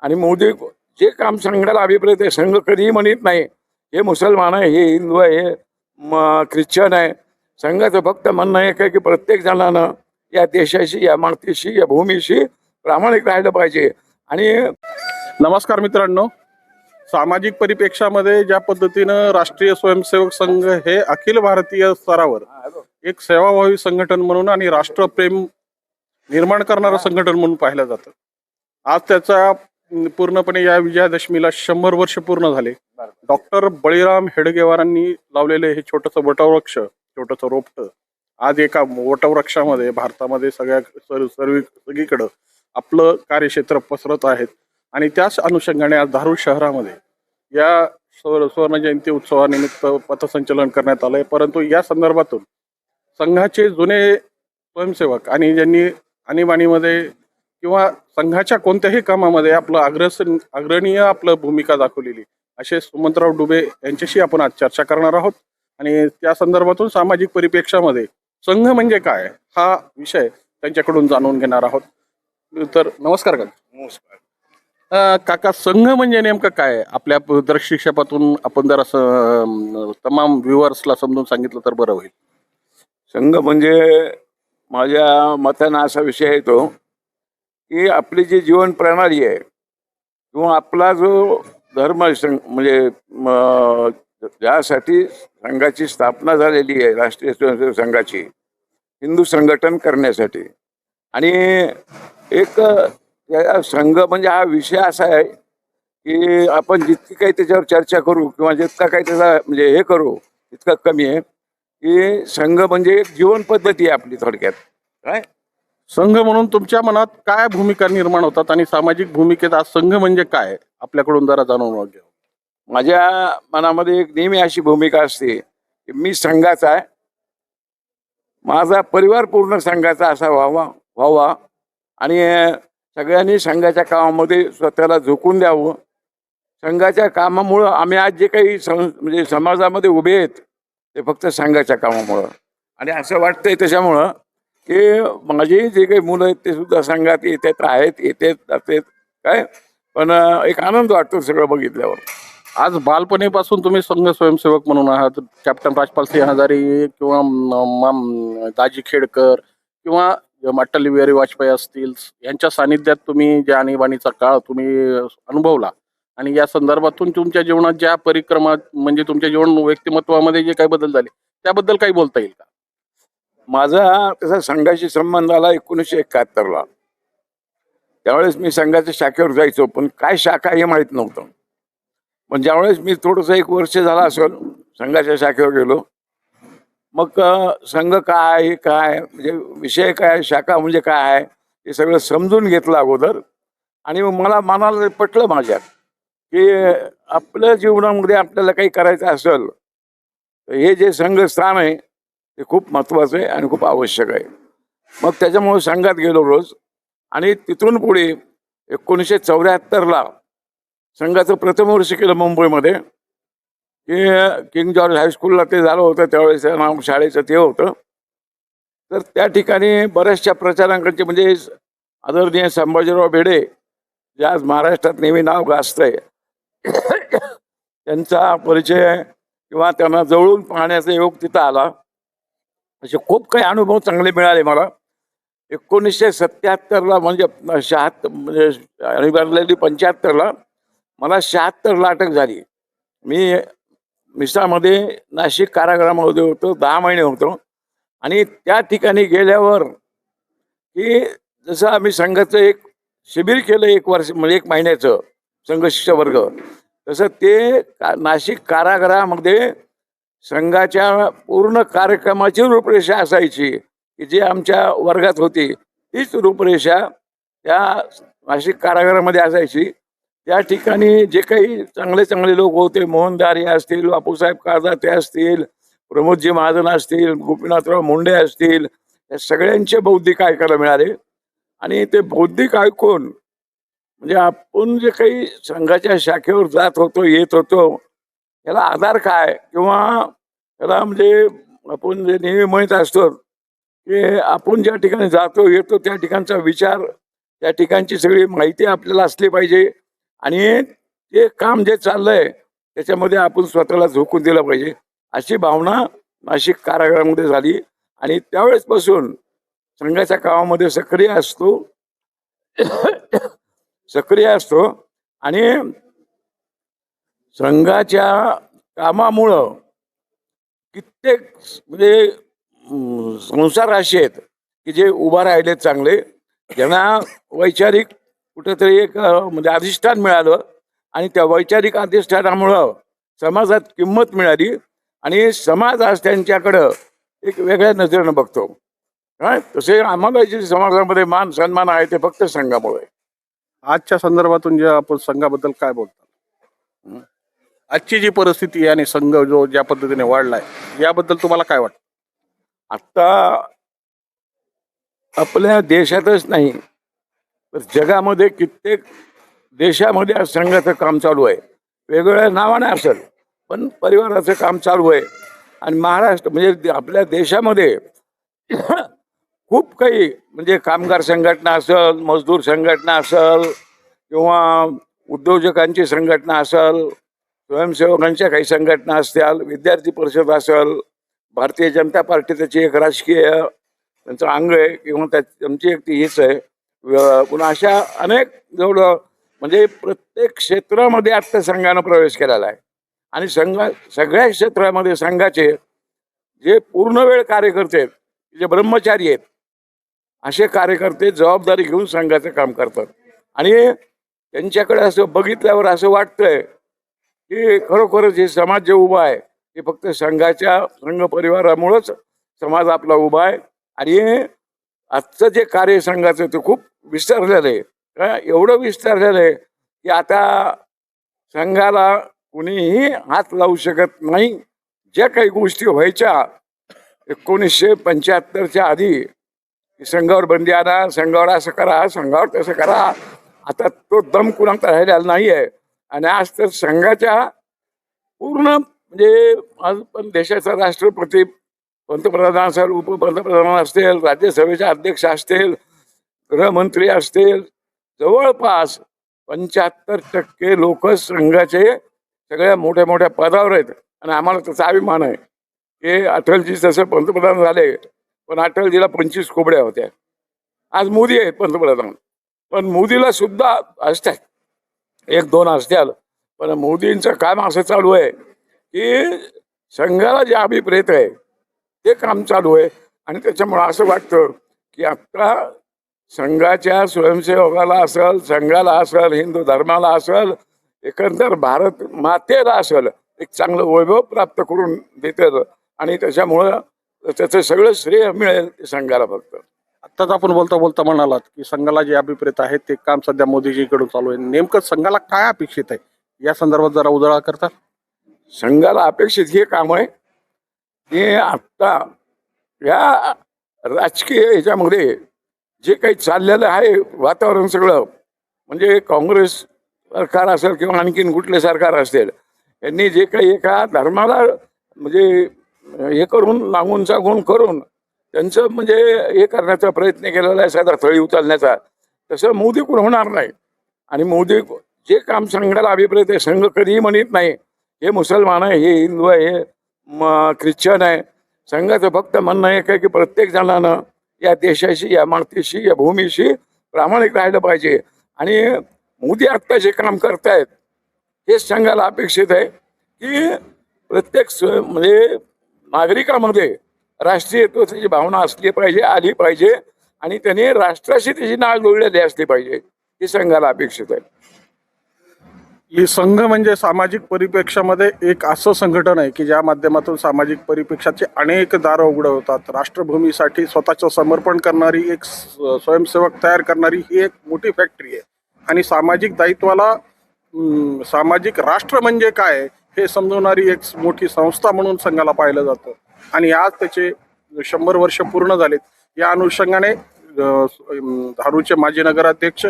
आणि मोदी जे काम संघाला अभिप्रेत आहे संघ कधीही म्हणत नाही हे मुसलमान आहे हे हिंदू आहे हे म- ख्रिश्चन आहे. संघाचं फक्त म्हणणं एक आहे की प्रत्येक जणानं या देशाशी या मातीशी या भूमीशी प्रामाणिक राहिलं पाहिजे. आणि नमस्कार मित्रांनो. सामाजिक परिप्रेक्षामध्ये ज्या पद्धतीनं राष्ट्रीय स्वयंसेवक संघ हे अखिल भारतीय स्तरावर एक सेवाभावी संघटन म्हणून आणि राष्ट्रप्रेम निर्माण करणारं संघटन म्हणून पाहिलं जातं. आज त्याचा पूर्णपणे या विजयादशमीला शंभर वर्ष पूर्ण झाले. डॉक्टर बळीराम हेडगेवारांनी लावलेले हे छोटंसं वटवृक्ष छोटंसं रोपटं आज एका वटवृक्षामध्ये भारतामध्ये सगळ्या सर्व सर्व सगळीकडं आपलं कार्यक्षेत्र पसरत आहेत. आणि त्याच अनुषंगाने आज धारूर शहरामध्ये या सुवर्ण जयंती उत्सवानिमित्त पथसंचलन करण्यात आलंय. परंतु या संदर्भातून संघाचे जुने स्वयंसेवक आणि ज्यांनी आणीबाणीमध्ये किंवा संघाच्या कोणत्याही कामामध्ये आपलं अग्रस अग्रणीय आपलं भूमिका दाखवलेली. असे सुमंतराव डुबे यांच्याशी आपण आज चर्चा करणार आहोत. आणि त्या संदर्भातून सामाजिक परिप्रेक्षामध्ये संघ म्हणजे काय हा विषय त्यांच्याकडून जाणून घेणार आहोत. तर नमस्कार का अ, काका संघ म्हणजे नेमकं काय? आपल्या दृष्टिक्षेपातून आपण जर असं तमाम व्ह्युअर्सला समजून सांगितलं तर बरं होईल. संघ म्हणजे माझ्या मतानं असा विषय येतो की आपली जी जीवन प्रणाली आहे किंवा आपला जो धर्म म्हणजे ज्यासाठी संघाची स्थापना झालेली आहे राष्ट्रीय स्वयंसेवक संघाची हिंदू संघटन करण्यासाठी. आणि एक या संघ म्हणजे हा विषय असा आहे की आपण जितकी काही त्याच्यावर चर्चा करू किंवा जितका काही त्याचा म्हणजे हे करू इतका कमी आहे की संघ म्हणजे एक जीवन पद्धती आहे आपली थोडक्यात काय संघ म्हणून तुमच्या मनात काय भूमिका निर्माण होतात आणि सामाजिक भूमिकेत आज संघ म्हणजे काय? आपल्याकडून जरा जाणून घ्या. माझ्या मनामध्ये एक नेहमी अशी भूमिका असते की मी संघाचा आहे. माझा परिवार पूर्ण संघाचा असा व्हावा व्हावा. आणि सगळ्यांनी संघाच्या कामामध्ये स्वतःला झोकून द्यावं. संघाच्या कामामुळं आम्ही आज जे काही सं म्हणजे समाजामध्ये उभे आहेत ते फक्त संघाच्या कामामुळं. आणि असं वाटतंय त्याच्यामुळं की माझी जे काही मुलं आहेत ते सुद्धा संघात येतात आहेत येतात जातात काय? पण एक आनंद वाटतो सगळं बघितल्यावर. आज बालपणीपासून तुम्ही संघ स्वयंसेवक म्हणून आहात. कॅप्टन राजपाल सिंह हजारी किंवा माम दाजी खेडकर किंवा अटल बिहारी वाजपेयी असतील यांच्या सानिध्यात तुम्ही ज्या आणीबाणीचा काळ तुम्ही अनुभवला. आणि या संदर्भातून तुमच्या जीवनात ज्या परिक्रमा म्हणजे तुमच्या जीवन व्यक्तिमत्वामध्ये जे काही बदल झाले त्याबद्दल काही बोलता येईल का? माझा तसा संघाशी संबंध आला एकोणीसशे एकाहत्तरला. त्यावेळेस मी संघाच्या शाखेवर जायचो पण काय शाखा हे माहीत नव्हतं. पण ज्यावेळेस मी थोडंसं एक वर्ष झाला असेल संघाच्या शाखेवर गेलो मग संघ काय हे काय म्हणजे विषय काय शाखा म्हणजे काय आहे हे सगळं समजून घेतलं अगोदर. आणि मला मनाला पटलं माझ्यात की आपल्या जीवनामध्ये आपल्याला काही करायचं असेल तर हे जे संघ स्थान आहे ते खूप महत्त्वाचं आहे आणि खूप आवश्यक आहे. मग त्याच्यामुळे संघात गेलो रोज आणि तिथून पुढे एकोणीसशे चौऱ्याहत्तरला संघाचं प्रथम वर्ष केलं मुंबईमध्ये. की किंग जॉर्ज हायस्कूलला ते झालं होतं त्यावेळेस नाव शाळेचं ते होतं. तर त्या ठिकाणी बऱ्याचशा प्रचारांकडचे म्हणजे आदरणीय संभाजीराव भेडे जे आज महाराष्ट्रात नेहमी नाव गाजतंय त्यांचा परिचय किंवा त्यांना जवळून पाहण्याचा योग तिथं आला. असे खूप काही अनुभव चांगले मिळाले मला. एकोणीसशे सत्याहत्तरला म्हणजे शहात्तर म्हणजे आणि पंच्याहत्तरला मला शहात्तरला अटक झाली. मी मिसामध्ये नाशिक कारागृहामध्ये होतो दहा महिने होतो. आणि त्या ठिकाणी गेल्यावर की जसं आम्ही संघाचं एक शिबिर केलं एक वर्ष म्हणजे एक महिन्याचं संघ शिष्यवर्ग तसं ते का नाशिक कारागृहामध्ये संघाच्या पूर्ण कार्यक्रमाची रूपरेषा असायची की जी आमच्या वर्गात होती तीच रूपरेषा त्या नाशिक कारागृहामध्ये असायची. त्या ठिकाणी जे काही चांगले चांगले लोक होते मोहनदारी असतील बापूसाहेब काळदाते असतील प्रमोदजी महाजन असतील गोपीनाथराव मुंडे असतील या सगळ्यांचे बौद्धिक ऐकायला मिळाले. आणि ते बौद्धिक ऐकून म्हणजे आपण जे काही संघाच्या शाखेवर जात होतो येत होतो याला आधार काय किंवा याला म्हणजे आपण जे नेहमी म्हणत असतो की आपण ज्या ठिकाणी जातो येतो त्या ठिकाणचा विचार त्या ठिकाणची सगळी माहिती आपल्याला असली पाहिजे आणि ते काम जे चाललंय त्याच्यामध्ये आपण स्वतःला झोकून दिलं पाहिजे. अशी भावना नाशिक कारागृहामध्ये झाली आणि त्यावेळेसपासून संघाच्या कामामध्ये सक्रिय असतो सक्रिय असतो आणि संघाच्या कामामुळं कित्येक म्हणजे संसार असे आहेत की जे उभा राहिले चांगले. ज्यांना वैचारिक कुठेतरी एक म्हणजे अधिष्ठान मिळालं आणि त्या वैचारिक अधिष्ठानामुळं समाजात किंमत मिळाली आणि समाज आज त्यांच्याकडं एक वेगळ्या नजरेनं बघतो. काय तसे आम्हाला जे समाजामध्ये मान सन्मान आहे ते फक्त संघामुळे. आजच्या संदर्भातून जे आपण संघाबद्दल काय बोलता? आजची जी परिस्थिती आहे आणि संघ जो ज्या पद्धतीने वाढलाय याबद्दल तुम्हाला काय वाटतं? आत्ता आपल्या देशातच नाही तर जगामध्ये कित्येक देशामध्ये आज संघाचं काम चालू आहे. वेगवेगळ्या नावाने असेल पण परिवाराचं काम चालू आहे. आणि महाराष्ट्र म्हणजे आपल्या देशामध्ये खूप काही म्हणजे कामगार संघटना असेल मजदूर संघटना असेल किंवा उद्योजकांची संघटना असेल स्वयंसेवकांच्या काही संघटना असतील विद्यार्थी परिषद असेल भारतीय जनता पार्टी त्याची एक राजकीय त्यांचं अंग आहे किंवा त्या त्यांची एक ती हीच आहे. पुन्हा अशा अनेक जेवढं म्हणजे प्रत्येक क्षेत्रामध्ये आत्ता संघानं प्रवेश केलेला आहे. आणि संघ सगळ्या क्षेत्रामध्ये संघाचे जे पूर्ण वेळ कार्यकर्ते आहेत जे ब्रह्मचारी आहेत असे कार्यकर्ते जबाबदारी घेऊन संघाचं काम करतात. आणि त्यांच्याकडे असं बघितल्यावर असं वाटतंय की खरोखरच हे समाज जे उभा आहे हे फक्त संघाच्या संघ परिवारामुळंच समाज आपला उभा आहे. आणि आजचं जे कार्य संघाचं ते खूप विस्तारलेलं आहे. का एवढं विस्तारलेलं आहे की आता संघाला कुणीही हात लावू शकत नाही. ज्या काही गोष्टी व्हायच्या एकोणीसशे पंच्याहत्तरच्या आधी संघावर बंदी आणा संघावर असं करा संघावर तसं करा आता तो दम कुणाचा राहिलेला नाही आहे आणि आज तर संघाच्या पूर्ण म्हणजे आज पण देशाचा राष्ट्रपती पंतप्रधान असेल उपपंतप्रधान असतील राज्यसभेचे अध्यक्ष असतील गृहमंत्री असतील जवळपास पंच्याहत्तर टक्के लोक संघाचे सगळ्या मोठ्या मोठ्या पदावर आहेत. आणि आम्हाला त्याचा अभिमान आहे. की अटलजी जसं पंतप्रधान झाले पण अटलजीला पंचवीस कोबड्या होत्या. आज मोदी आहेत पंतप्रधान. पण मोदीला सुद्धा असतात. एक दोन असतील पण मोदींचं काम असं चालू आहे? की संघाला जे अभिप्रेत आहे ते काम चालू आहे. आणि त्याच्यामुळं असं वाटतं की आत्ता संघाच्या स्वयंसेवकाला असेल संघाला असेल हिंदू धर्माला असेल एकंदर भारत मातेला असेल एक चांगलं वैभव प्राप्त करून देतात. आणि त्याच्यामुळं त्याचं सगळं श्रेय मिळेल संघाला फक्त. आत्ताच आपण बोलता बोलता म्हणालात की संघाला जे अभिप्रेत आहे ते काम सध्या मोदीजीकडून चालू आहे. नेमकं संघाला काय अपेक्षित आहे? या संदर्भात जरा उजळा करता. संघाला अपेक्षित हे काम आहे की आत्ता या राजकीय ह्याच्यामध्ये जे काही चाललेलं आहे वातावरण सगळं म्हणजे काँग्रेस सरकार असेल किंवा आणखीन कुठले सरकार असेल यांनी जे काही एका धर्माला म्हणजे हे करून लागून सांगून करून त्यांचं म्हणजे हे करण्याचा प्रयत्न केलेला आहे साधा थळी उचलण्याचा. तसं मोदी मोदीकडून होणार नाही. आणि मोदी जे काम संघाला अभिप्रेत आहे संघ कधीही म्हणत नाही. हे मुसलमान आहे हे हिंदू आहे हे ख्रिश्चन आहे. संघाचं फक्त म्हणणं एक आहे की प्रत्येक जणानं या देशाशी या मातीशी या भूमीशी प्रामाणिक राहिलं पाहिजे. आणि मोदी आत्ता जे काम करतायत हेच संघाला अपेक्षित आहे की प्रत्येक म्हणजे नागरिकामध्ये राष्ट्रीयत्वाची भावना असली पाहिजे आली पाहिजे आणि त्याने राष्ट्राशी त्याची नाळ जोडलेली असली पाहिजे ही संघाला अपेक्षित आहे. ही संघ म्हणजे सामाजिक परिप्रेक्षामध्ये एक असं संघटन आहे की ज्या माध्यमातून सामाजिक परिप्रेक्षाचे अनेक दारं उघड होतात. राष्ट्रभूमीसाठी स्वतःचं समर्पण करणारी एक स्वयंसेवक तयार करणारी ही एक मोठी फॅक्टरी आहे. आणि सामाजिक दायित्वाला सामाजिक राष्ट्र म्हणजे काय हे समजवणारी एक मोठी संस्था म्हणून संघाला पाहिलं जातं. आणि आज त्याचे शंभर वर्ष पूर्ण झालेत. या अनुषंगाने अं, धारूरचे माजी नगराध्यक्ष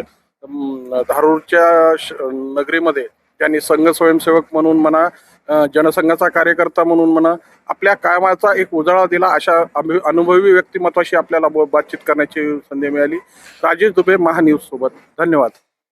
धारूरच्या श- नगरीमध्ये त्यांनी संघ स्वयंसेवक म्हणून म्हणा जनसंघाचा कार्यकर्ता म्हणून म्हणा आपल्या कामाचा एक उजाळा दिला अशा अनुभवी व्यक्तिमत्वाशी आपल्याला ब- बातचीत करण्याची संधी मिळाली. राजेश दुबे महान्यूज सोबत धन्यवाद.